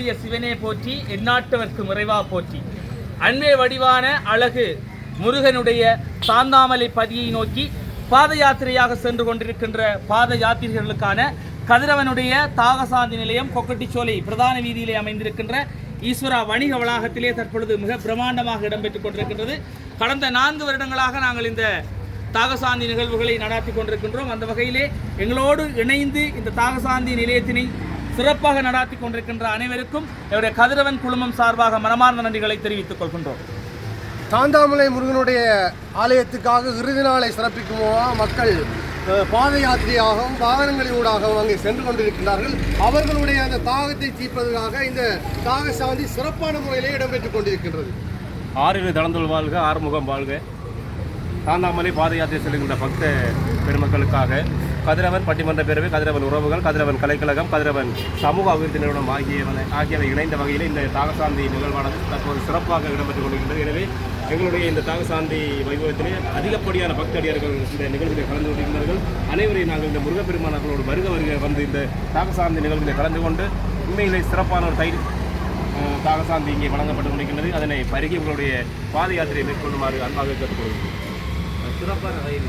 பெரிய சிவனே போற்றி எந்நாட்டவர்க்கு முறைவா போற்றி. அன்பே வடிவான அழகு முருகனுடைய சாந்தாமலை பதியை நோக்கி பாத யாத்திரையாக சென்று கொண்டிருக்கின்ற பாத யாத்திரிகர்களுக்கான கதிரவனுடைய தாகசாந்தி நிலையம் கொக்கட்டிச்சோலை பிரதான வீதியிலே அமைந்திருக்கின்ற ஈஸ்வரா வணிக வளாகத்திலே தற்பொழுது மிக பிரம்மாண்டமாக இடம்பெற்றுக் கொண்டிருக்கின்றது. கடந்த நான்கு வருடங்களாக நாங்கள் இந்த தாகசாந்தி நிகழ்வுகளை நடாத்தி கொண்டிருக்கின்றோம். அந்த வகையிலே எங்களோடு இணைந்து இந்த தாகசாந்தி நிலையத்தினை சிறப்பாக நடாத்தி கொண்டிருக்கின்ற அனைவருக்கும் என்னுடைய கதிரவன் குழுமம் சார்பாக மனமார்ந்த நன்றிகளை தெரிவித்துக் கொள்கின்றோம். தாந்தாமலை முருகனுடைய ஆலயத்துக்காக இறுதி நாளை சிறப்பிக்கும் மக்கள் பாத யாத்திரையாகவும் வாகனங்களினூடாகவும் அங்கே சென்று கொண்டிருக்கிறார்கள் அவர்களுடைய அந்த தாகத்தை தீர்ப்பதற்காக இந்த தாக சாந்தி சிறப்பான முறையிலே இடம்பெற்றுக் கொண்டிருக்கின்றது. ஆறிரு தளந்துள் வாழ்க ஆறுமுகம் வாழ்க. தாந்தாமலை பாத யாத்திரை செல்கின்ற பக்த பெருமக்களுக்காக கதிரவன் பட்டிமன்ற பேரவை கதிரவன் உறவுகள் கதிரவன் கலைக்கழகம் கதிரவன் சமூக அபிவிருத்தி நிறுவனம் ஆகியவன ஆகியவை இணைந்த வகையில் இந்த தாகசாந்தி நிகழ்வானது தற்போது சிறப்பாக இடம்பெற்றுக் கொள்கின்றது எனவே எங்களுடைய இந்த தாகசாந்தி வைபவத்திலே அதிகப்படியான பக்தடியார்கள் இந்த நிகழ்ச்சியில் கலந்து கொண்டிருக்கிறார்கள். அனைவரையும் நாங்கள் இந்த முருகப்பெருமானர்களோடு வருக வருக வந்து இந்த தாகசாந்தி நிகழ்ச்சியில் கலந்து கொண்டு உண்மையிலே சிறப்பான ஒரு தை தாகசாந்தி இங்கே வழங்கப்பட்டு கொண்டிருக்கின்றது. அதனை பருகி உங்களுடைய பாத யாத்திரையை மேற்கொள்ளுமாறு அன்பாக கேட்டுக்கொள்கிறேன். para reír.